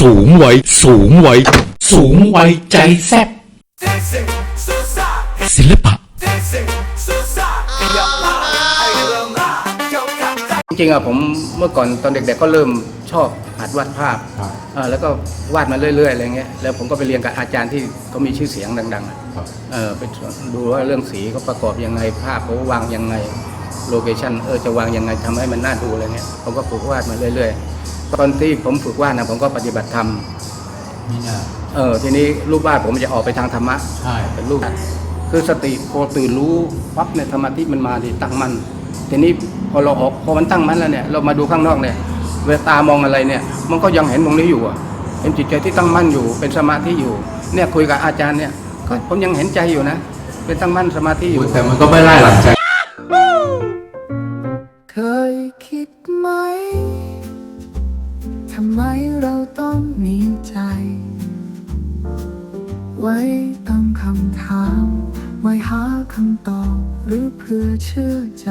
สูงวัยสูงวัยสูงวัยใจแซ่บศิลปะ จริงๆอะผมเมื่อก่อนตอนเด็กๆก็เริ่มชอบหัดวาดภาพเอ่อแล้วก็วาดมาเรื่อยๆอะไรเงี้ยแล้วผมก็ไปเรียนกับอาจารย์ที่เขามีชื่อเสียงดังๆอะเออไปดูว่าเรื่องสีเขาประกอบยังไงภาพเขาวางยังไงโลเคชั่นเออจะวางยังไงทำให้มันน่าดูอะไรเงี้ยผมก็ฝึกวาดมาเรื่อยๆ ตอนที่ผมฝึกวาดนะผมก็ปฏิบัติธรรมมีน่าเออทีนี้รูปวาดผมจะออกไปทางธรรมะใช่เป็นรูปคือสติพอตื่นรู้ปั๊บเนี่ยสมาธิมันมาดิตั้งมั่นทีนี้พอเราออกพอมันตั้งมั่นแล้วเนี่ยเรามาดูข้างนอกเนี่ยเวลาตามองอะไรเนี่ย มันก็ยังเห็นตรงนี้อยู่อะเป็นจิตใจที่ตั้งมั่นอยู่ เป็นสมาธิอยู่ เนี่ยคุยกับอาจารย์เนี่ย ก็ผมยังเห็นใจอยู่นะ เป็นตั้งมั่นสมาธิอยู่แต่มันก็ไม่ไล่หลังใจำไมเราต้องมีใจ ไว้ตั้งคำถาม ไม่หาคำตอบหรือเพื่อเชื่อใจ